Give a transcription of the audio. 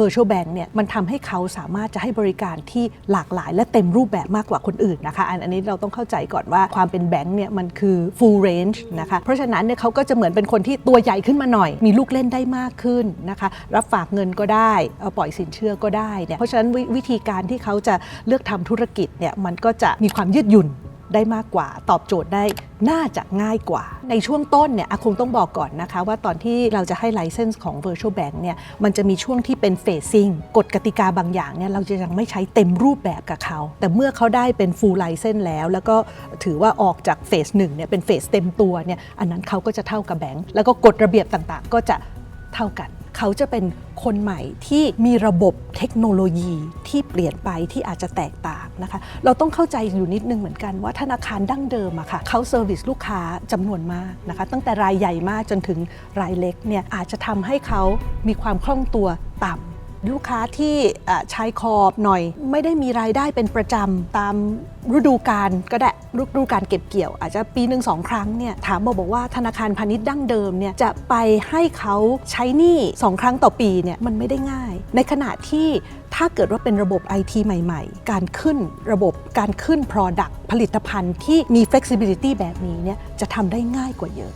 virtual bank เนี่ยมันทำให้เขาสามารถจะให้บริการที่หลากหลาย และเต็มรูปแบบมากกว่าคนอื่นนะคะอันนี้เราต้องเข้าใจก่อนว่าความเป็นแบงค์เนี่ยมันคือ full range นะคะเพราะฉะนั้นเนี่ยเขาก็จะเหมือนเป็นคนที่ตัวใหญ่ขึ้นมาหน่อย มีลูกเล่นได้มากขึ้นนะคะรับฝากเงินก็ได้เอาปล่อยสินเชื่อก็ได้เนี่ยเพราะฉะนั้นววิธีการที่เขาจะเลือกทำธุรกิจเนี่ยมันก็จะมีความยืดหยุ่น ได้มากกว่า ตอบโจทย์ได้น่าจะง่ายกว่า ในช่วงต้นเนี่ยอาคงต้องบอกก่อนนะคะ ว่าตอนที่เราจะให้ไลเซนส์ของ Virtual Bank เนี่ยมันจะมีช่วงที่เป็นเฟซซิ่งกฎกติกาบางอย่างเนี่ยเราจะยังไม่ใช้เต็มรูปแบบกับเขา แต่เมื่อเขาได้เป็น full license แล้ว แล้วก็ถือว่าออกจากเฟสหนึ่งเนี่ยเป็นเฟสเต็มตัวเนี่ยอันนั้นเขาก็จะเท่ากับแบงก์แล้วก็กฎระเบียบต่างๆ ก็จะเท่ากัน เขาจะเป็นคนใหม่ที่มีระบบเทคโนโลยีที่เปลี่ยนไปที่อาจจะแตกต่างนะคะ เราต้องเข้าใจอยู่นิดนึงเหมือนกันว่าธนาคารดั้งเดิมอะค่ะเขาเซอร์วิสลูกค้าจำนวนมากนะคะ ตั้งแต่รายใหญ่มากจนถึงรายเล็กเนี่ยอาจจะทำให้เขามีความคล่องตัวต่ำ ลูกค้าที่ชายขอบหน่อย ไม่ได้มีรายได้เป็นประจำตามฤดูกาลก็ได้ฤดูการเก็บเกี่ยว อาจจะปีหนึ่งสองครั้งเนี่ยถามบอกบอกว่าธนาคารพาณิชย์ดั้งเดิมเนี่ยจะไปให้เขาใช้หนี้สองครั้งต่อปีเนี่ยมันไม่ได้ง่าย ในขณะที่ถ้าเกิดว่าเป็นระบบ IT ใหม่ ๆ การขึ้นระบบการขึ้น Product ผลิตภัณฑ์ที่มี flexibility แบบนี้เนี่ยจะทำได้ง่ายกว่าเยอะ